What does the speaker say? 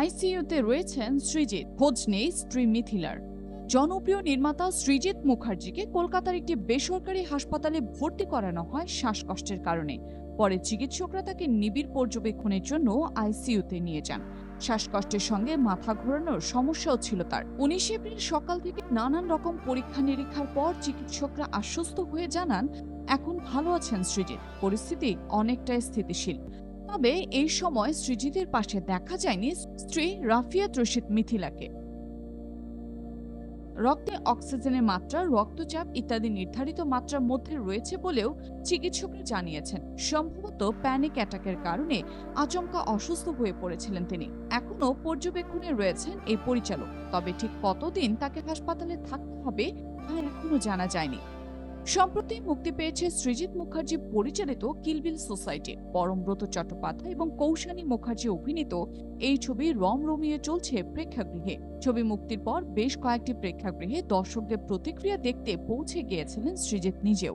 আইসিইউতে রয়েছেন সৃজিত খোঁজ নেই স্ত্রী মিথিলার। জনপ্রিয় নির্মাতা সৃজিত মুখার্জিকে কলকাতার একটি বেসরকারি হাসপাতালে ভর্তি করানো হয় শ্বাসকষ্টের কারণে। পরে চিকিৎসকরা তাকে নিবিড় পর্যবেক্ষণের জন্য আইসিইউতে নিয়ে যান। শ্বাসকষ্টের সঙ্গে মাথা ঘোরানোর সমস্যাও ছিল তার। উনিশে এপ্রিল সকাল থেকে নানান রকম পরীক্ষা নিরীক্ষার পর চিকিৎসকরা আশ্বস্ত হয়ে জানান, এখন ভালো আছেন সৃজিত পরিস্থিতি অনেকটাই স্থিতিশীল। তবে এই সময় সৃজিতের পাশে দেখা যায়নি স্ত্রী রাফিয়াত রশিদ মিথিলাকে। রক্তে অক্সিজেনের মাত্রা, রক্তচাপ ইত্যাদি নির্ধারিত মাত্রার মধ্যে রয়েছে বলেও চিকিৎসকরা জানিয়েছেন। সম্ভবত প্যানিক অ্যাটাকের কারণে আচমকা অসুস্থ হয়ে পড়েছিলেন তিনি। এখনও পর্যবেক্ষণে রয়েছেন এই পরিচালক, তবে ঠিক কতদিন তাকে হাসপাতালে থাকতে হবে তা এখনও জানা যায়নি। সম্প্রতি মুক্তি পেয়েছে সৃজিত মুখার্জি পরিচালিত কিলবিল সোসাইটি। পরমব্রত চট্টোপাধ্যায় এবং কৌশানী মুখার্জি অভিনীত এই ছবি রম রমিয়ে চলছে প্রেক্ষাগৃহে। ছবি মুক্তির পর বেশ কয়েকটি প্রেক্ষাগৃহে দর্শকদের প্রতিক্রিয়া দেখতে পৌঁছে গিয়েছিলেন সৃজিত নিজেও।